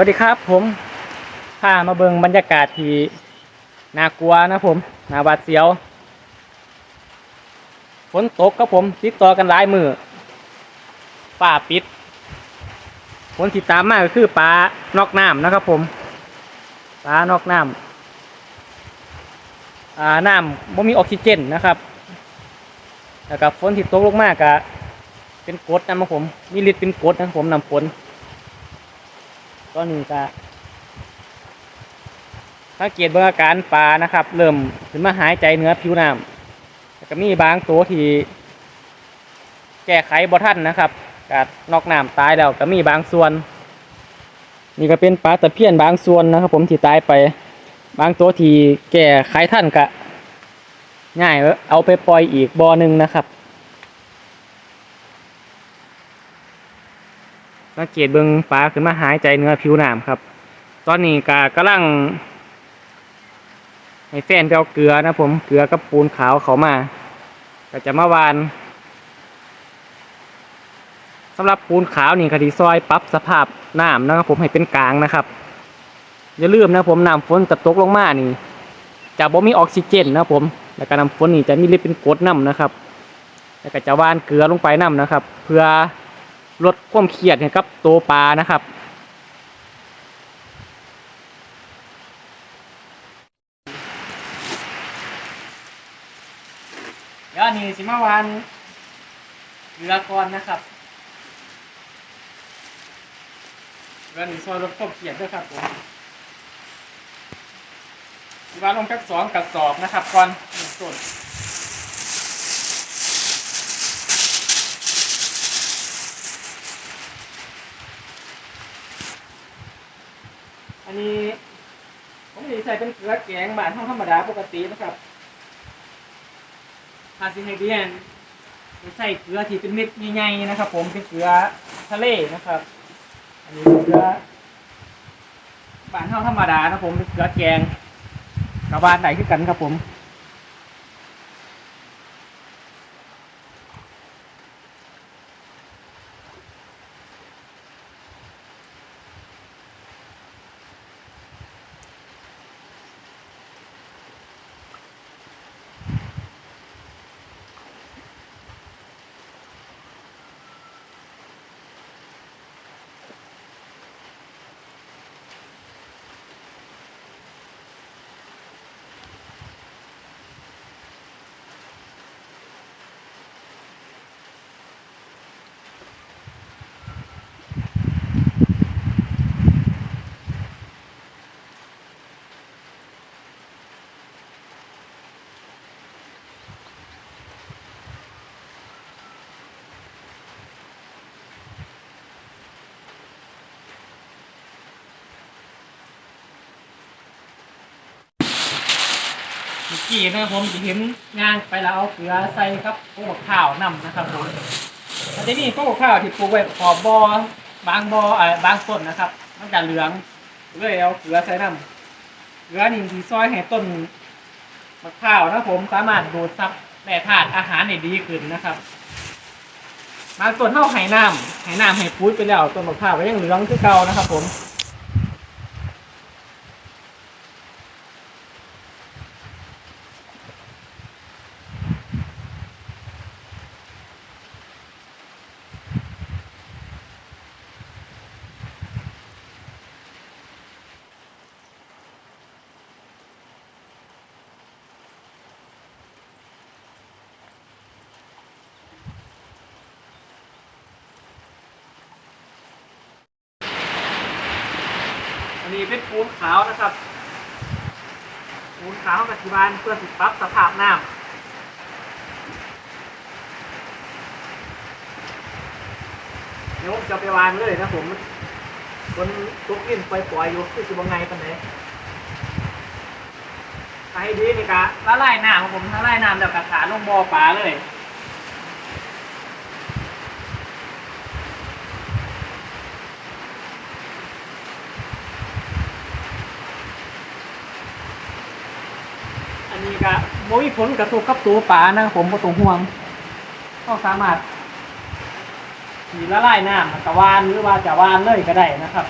วัสดีครับผมพามาเบิงบรรยากาศที่น่ากลัวนะผมน่าหวาดเสียวฝนตกครับผมติดต่อกันหลายมือป่าปิดฝนที่ตามมาก็คือปลานอกน้ำนะครับผมปลานอกน้ำอ่าน้ำไม่มีออกซิเจนนะครับแล้วก็ฝนที่ตกลงมากก็เป็นกรดนะครับผมมีฤทธิ์เป็นกรดนะครับผมนำฝน ตอนนี้ก็สังเกตเบื้องอาการปลานะครับ เริ่มขึ้นมาหายใจเหนือผิวน้ำก็มีบางตัวที่แก้ไขบ่ทันนะครับกดนอกน้ำตายแล้วก็มีบางส่วน นี่ก็เป็นปลาตะเพียนบางส่วนนะครับ ผมที่ตายไป บางตัวที่แก้ไขทันก็ง่ายเอาไปปล่อยอีกบ่อหนึ่งนะครับ สังเกตเบิงปลาขึ้นมาหายใจเนื้อผิวน้ำครับ ตอนนี้ก็กำลังให้แฟนไปเอาเกลือนะผมเกลือกับปูนขาวเขามา ก็จะมาวานสำหรับปูนขาวนี่คดีซอยปรับสภาพน้ำนะครับผมให้เป็นกลางนะครับ อย่าลืมนะผมน้ำฝนจะตกลงมานี่จะบ่มีออกซิเจนนะผม แล้วก็น้ำฝนนี่จะมีฤทธิ์เป็นกรดน้ำนะครับ แล้วก็จะวานเกลือลงไปน้ำนะครับ เพื่อ ลดความเครียดให้กับตัวปลานะครับ เดี๋ยวนี้สิมาวานเรือก่อนนะครับเรือนี้ซอยลดความเครียดด้วยครับผมสิวานลงแค่สองกระสอบนะครับก่อนหนึ่งต้น อันนี้ผมจะใส่เป็นเกลือแกงบานห้องธรรมดาปกตินะครับทาซิไฮเดียนจะใส่เกลือที่เป็นเม็ดใหญ่ๆนะครับ ผมเป็นเกลือทะเลนะครับ อันนี้เกลือบานห้องธรรมดานะผมเป็นเกลือแกงกับบานไหนขึ้นกันครับผม กี้นะครับผมจะเห็นย่างไปแล้วเอาเกลือใส่ครับพวกข้าวนำนะครับผมอันนี้พวกข้าวที่ปลูกไว้ขอบบอบางบอเอ่อบางต้นนะครับมันจะเหลืองเลยเอาเกลือใส่น้ำเกลือนี่ที่ซอยให้ต้นมะพร้าวนะผมสามารถดูดซับแร่ธาตุอาหารได้ดีขึ้นนะครับบางต้นเท่าไห้น้ำไห้น้ำไห้ปุ๋ยไปแล้วต้นมะพร้าวก็ยังเหลืองคือเก่านะครับ ผม เป็นปูนขาวนะครับ ปูนขาวกับที่บ้านเพื่อสิปรับสภาพน้ำเดี๋ยวผมจะไปวางเลยนะผมคนตุกลิ้นปล่อยๆอยู่คือจะว่าไงปันไหนถ้าให้ดีนี่กะละลายน้ำของผมละลายน้ำแล้วกะขาลงบ่อปลาเลย อั นนี้ก็โมมีผลกระทบกับตัวปลานะผมก็ต้องห่วงก็สามารถสีละลายน้ำกะวานหรือว่าจะวานเลยก็ได้นะครับ